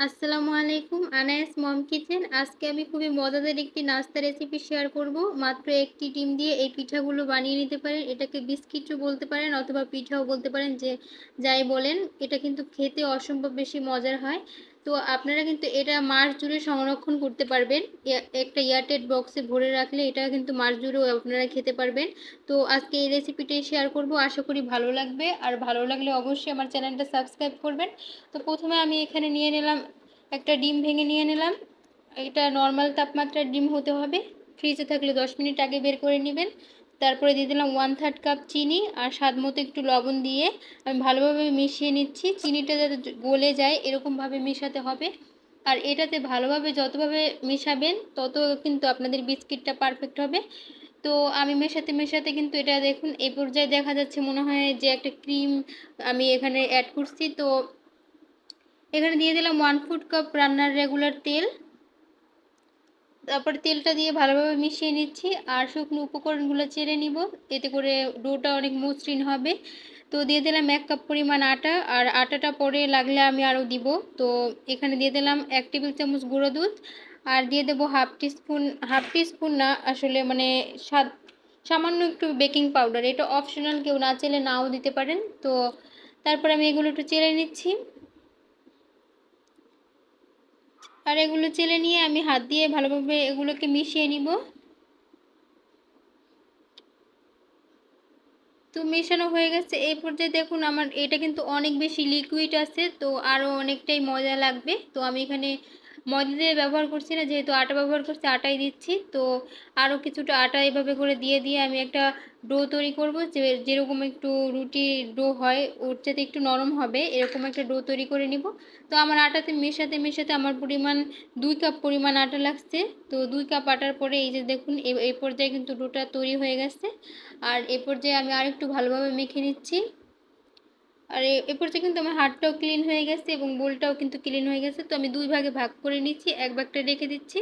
আসসালামু আলাইকুম, আনায়াস মম কিচেন। আজকে আমি খুবই মজাদার একটি নাস্তা রেসিপি শেয়ার করব। মাত্র একটি ডিম দিয়ে এই পিঠাগুলো বানিয়ে নিতে পারেন। এটাকে বিস্কিটও বলতে পারেন অথবা পিঠাও বলতে পারেন, যে যাই বলেন। এটা কিন্তু খেতে অসম্ভব বেশি মজার হয়। তো আপনারা কিন্তু এটা মাস জুড়ে সংরক্ষণ করতে পারবেন। একটা এয়ারটেড বক্সে ভরে রাখলে এটা কিন্তু মাস জুড়েও আপনারা খেতে পারবেন। তো আজকে এই রেসিপিটাই শেয়ার করব। আশা করি ভালো লাগবে। আর ভালো লাগলে অবশ্যই আমার চ্যানেলটা সাবস্ক্রাইব করবেন। তো প্রথমে আমি এখানে নিয়ে নিলাম, একটা ডিম ভেঙে নিয়ে নিলাম। এটা নর্মাল তাপমাত্রার ডিম হতে হবে। ফ্রিজে থাকলে দশ মিনিট আগে বের করে নেবেন। তারপরে দিয়ে দিলাম ওয়ান থার্ড কাপ চিনি আর স্বাদ মতো একটু লবণ দিয়ে আমি ভালোভাবে মিশিয়ে নিচ্ছি। চিনিটা যাতে গলে যায় এরকমভাবে মেশাতে হবে। আর এটাতে ভালোভাবে যতভাবে মেশাবেন তত কিন্তু আপনাদের বিস্কিটটা পারফেক্ট হবে। তো আমি মেশাতে মেশাতে কিন্তু এটা দেখুন এই পর্যায়ে দেখা যাচ্ছে মনে হয় যে একটা ক্রিম আমি এখানে অ্যাড করছি। তো এখানে দিয়ে দিলাম ওয়ান ফুড কাপ রান্নার রেগুলার তেল। তারপর তেলটা দিয়ে ভালোভাবে মিশিয়ে নিচ্ছি আর শুকনো উপকরণগুলো চেড়ে নিব। এতে করে ডোটা অনেক মসৃণ হবে। তো দিয়ে দিলাম এক কাপ পরিমাণ আটা আর আটাটা পরে লাগলে আমি আরও দিব। তো এখানে দিয়ে দিলাম এক টেবিল চামচ গুঁড়ো দুধ আর দিয়ে দেবো হাফ টিস্পুন হাফ টিস্পুন না, আসলে মানে স্বাদ সামান্য একটু বেকিং পাউডার। এটা অপশনাল কেউ না চেলে নাও দিতে পারেন। তো তারপর আমি এগুলো একটু চেলে নিচ্ছি। আর এগুলো চেলে নিয়ে আমি হাত দিয়ে ভালোভাবে এগুলোকে মিশিয়ে নিব। তো মেশানো হয়ে গেছে। এই পর্যায়ে দেখুন আমার, এটা কিন্তু অনেক বেশি লিকুইড আছে, তো আরও অনেকটাই মজা লাগবে। তো আমি এখানে ময়দা দিয়ে ব্যবহার করছি না, যেহেতু আটা ব্যবহার করছি, আটাই দিচ্ছি। তো আরও কিছুটা আটা এভাবে করে দিয়ে দিয়ে আমি একটা ডো তৈরি করব, যে যেরকম একটু রুটি ডো হয়, ওর চাইতে একটু নরম হবে, এরকম একটা ডো তৈরি করে নিব। তো আমার আটাতে মেশাতে মেশাতে আমার পরিমাণ দুই কাপ পরিমাণ আটা লাগছে। তো দুই কাপ আটার পরে এই যে দেখুন এই পর্যায়ে কিন্তু ডোটা তৈরি হয়ে গেছে। আর এ পর্যায়ে আমি আরেকটু ভালোভাবে মেখে নিচ্ছি। আর এ পর্যায়ে কিন্তু আমার হাতটাও ক্লিন হয়ে গেছে এবং বোলটাও কিন্তু ক্লিন হয়ে গেছে। তো আমি দুই ভাগে ভাগ করে নিচ্ছি, এক ভাগটা রেখে দিচ্ছি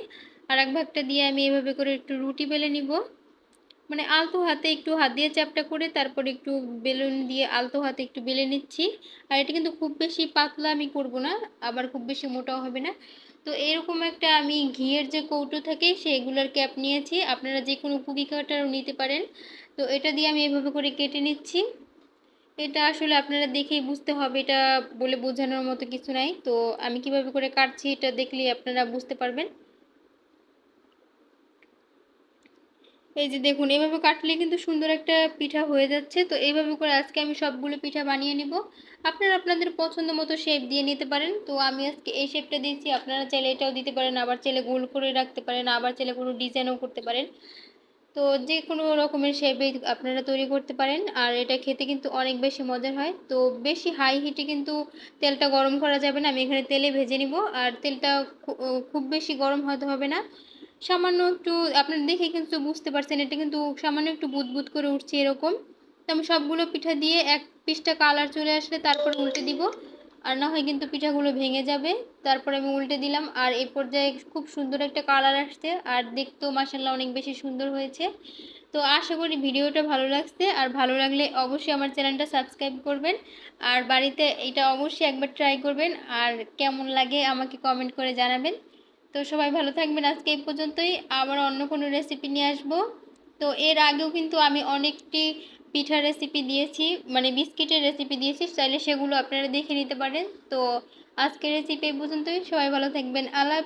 আর এক ভাগটা দিয়ে আমি এভাবে করে একটু রুটি বেলে নিব। মানে আলতো হাতে একটু হাত দিয়ে চাপটা করে তারপরে একটু বেলুন দিয়ে আলতো হাতে একটু বেলে নিচ্ছি। আর এটা কিন্তু খুব বেশি পাতলা আমি করব না, আবার খুব বেশি মোটাও হবে না। তো এরকম একটা আমি ঘিয়ের যে কৌটো থাকে সেগুলোর ক্যাপ নিয়েছি। আপনারা যে কোনো কুকি কাটারও নিতে পারেন। তো এটা দিয়ে আমি এভাবে করে কেটে নিচ্ছি। এটা আসলে আপনারা দেখেই বুঝতে হবে, এটা বলে বোঝানোর মতো কিছু নাই। তো আমি কীভাবে করে কাটছি এটা দেখলেই আপনারা বুঝতে পারবেন। এই যে দেখুন, এভাবে কাটলে কিন্তু সুন্দর একটা পিঠা হয়ে যাচ্ছে। তো এইভাবে করে আজকে আমি সবগুলো পিঠা বানিয়ে নিব। আপনারা আপনাদের পছন্দ মতো শেপ দিয়ে নিতে পারেন। তো আমি আজকে এই শেপটা দিয়েছি, আপনারা চাইলে এটাও দিতে পারেন, আবার চাইলে গোল করে রাখতে পারেন, আবার চাইলে কোনো ডিজাইনও করতে পারেন। তো যে কোনো রকমের শেপে আপনারা তৈরি করতে পারেন। আর এটা খেতে কিন্তু অনেক বেশি মজার হয়। তো বেশি হাই হিটে কিন্তু তেলটা গরম করা যাবে না। আমি এখানে তেলে ভেজে নিব। আর তেলটা খুব বেশি গরম হতে হবে না। সামান্য একটু আপনার দেখে কিন্তু বুঝতে পারছেন। এটা কিন্তু সামান্য একটু বুদবুদ করে উঠছে এরকম। তো আমি সবগুলো পিঠা দিয়ে এক পিসটা কালার চলে আসলে তারপর উল্টে দিব। আর না হয় কিন্তু পিঠাগুলো ভেঙে যাবে। তারপরে আমি উল্টে দিলাম। আর এই পর্যায়ে খুব সুন্দর একটা কালার আসছে। আর দেখতেও মাসাল্লাহ অনেক বেশি সুন্দর হয়েছে। তো আশা করি ভিডিওটা ভালো লাগছে। আর ভালো লাগলে অবশ্যই আমার চ্যানেলটা সাবস্ক্রাইব করবেন। আর বাড়িতে এটা অবশ্যই একবার ট্রাই করবেন। আর কেমন লাগে আমাকে কমেন্ট করে জানাবেন। তো সবাই ভালো থাকবেন। আজকে এই পর্যন্তই। আবার অন্য কোনো রেসিপি নিয়ে আসব। তো এর আগেও কিন্তু আমি অনেকটি পিঠার রেসিপি দিয়েছি মানে বিস্কিটের রেসিপি দিয়েছি, চাইলে সেগুলো আপনারা দেখে নিতে পারেন। তো আজকের রেসিপি পর্যন্তই, সবাই ভালো থাকবেন, আল্লাহ